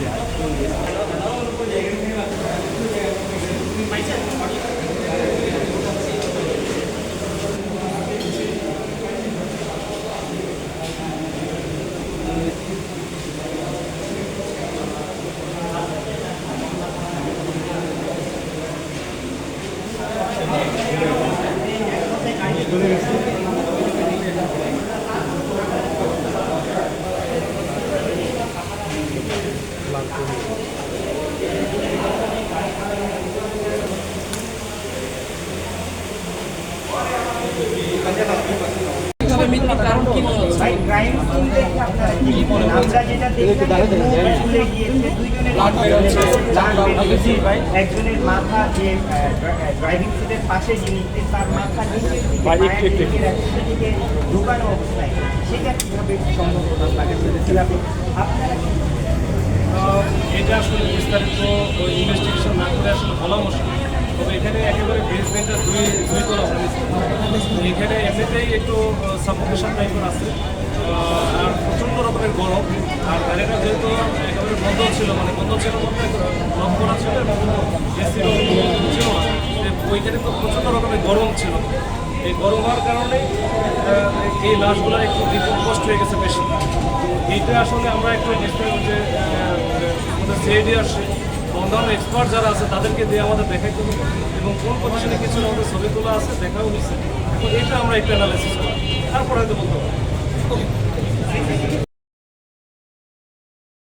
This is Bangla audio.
Thank you. কারণ কি মনে হচ্ছে? আমরা যেটা যে। একজনের মাথা যে ড্রাইভিং সিটের পাশে যিনি তার মাথা নিচের দিকে ঢুকানো অবস্থায়। সেটা কীভাবে সম্ভব আপনারা এটা আসলে বিস্তারিত ইনভেস্টিগেশন না করে আসলে বলা মুশকিল। তবে এখানে একেবারে বেসমেন্টটা দুই দুই তলা হয়েছে এখানে এমনিতেই একটু সাফোকেশন টাইপের আছে। আর প্রচণ্ড রকমের গরম। আর গাড়িটা যেহেতু একেবারে বন্ধ ছিল মানে বন্ধ ছিল বলতে লক করা ছিল এবং এসি ছিল না। ওইখানে তো প্রচণ্ড রকমের গরম ছিল। এই গরম হওয়ার কারণে এই লাশগুলো একটু ডিকম্পোস্ট হয়ে গেছে বেশি। এইটা আসলে আমরা একটু যে আমাদের সিআইডি আসছে অন্যান্য এক্সপার্ট যারা আছে, তাদেরকে দিয়ে আমাদের দেখাই হবে এবং কোন পজিশনে কিছু আমাদের ছবি তোলা আছে, দেখাও হয়েছে। এখন এটা আমরা একটু অ্যানালাইসিস করি তারপরে হয়তো বলতে পারব।